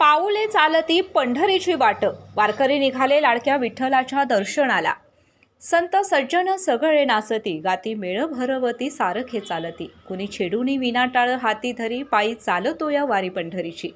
पाऊले चालती पंढरीची वाट. वारकरी निघाले लाडक्या विठ्ठलाच्या दर्शनाला. संत सज्जन सगळे नाचती गाती मेळ भरवती सारखे चालती. कुणी छेडूनी विनाटाळ हाती धरी पायी चालतो या वारी पंढरीची.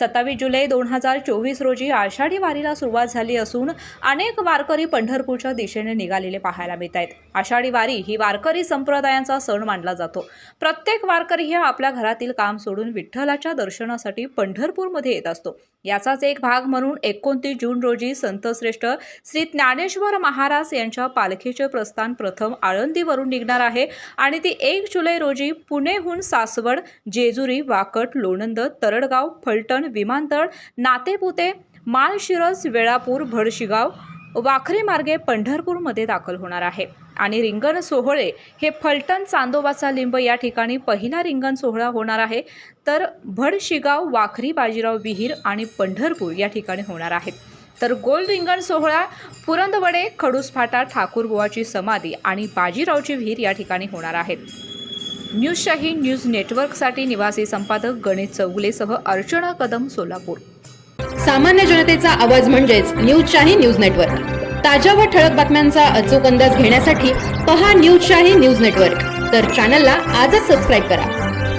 सत्तावीस जुलै दोन हजार चोवीस रोजी आषाढी वारीला सुरुवात झाली असून अनेक वारकरी पंढरपूरच्या दिशेने निघालेले पाहायला मिळत आहेत आषाढी वारी ही वारकरी संप्रदायांचा सण मानला जातो. प्रत्येक वारकरी हे आपल्या घरातील काम सोडून विठ्ठलाच्या दर्शनासाठी पंढरपूरमध्ये येत असतो. याचाच एक भाग म्हणून एकोणतीस जून रोजी संतश्रेष्ठ श्री ज्ञानेश्वर महाराज यांच्या पालखीचे प्रस्थान प्रथम आळंदीवरून निघणार आहे आणि ती एक जुलै रोजी पुणेहून सासवड जेजुरी वाकट लोणंद तरडगाव फलटण विमानतळ नातेपुते माळशिरस वेळापूर भडशिगाव वाखरी मार्गे पंढरपूरमध्ये दाखल होणार आहे. आणि रिंगण सोहळे हे फलटण चांदोबाचा लिंब या ठिकाणी पहिला रिंगण सोहळा होणार आहे. तर भडशिगाव वाखरी बाजीराव विहीर आणि पंढरपूर या ठिकाणी होणार आहेत तर गोल रिंगण सोहळा पुरंदवडे खडूस फाटा ठाकूरबुवाची समाधी आणि बाजीरावची विहीर या ठिकाणी होणार आहेत. न्यूज शाही न्यूज नेटवर्कसाठी निवासी संपादक गणेश चौगुलेसह अर्चना कदम सोलापूर. सामान्य जनतेचा आवाज म्हणजेच न्यूज शाही न्यूज नेटवर्क. ताज्या व ठळक बातम्यांचा अचूक अंदाज घेण्यासाठी पहा न्यूज शाही न्यूज नेटवर्क. तर चॅनलला आजच सबस्क्राईब करा.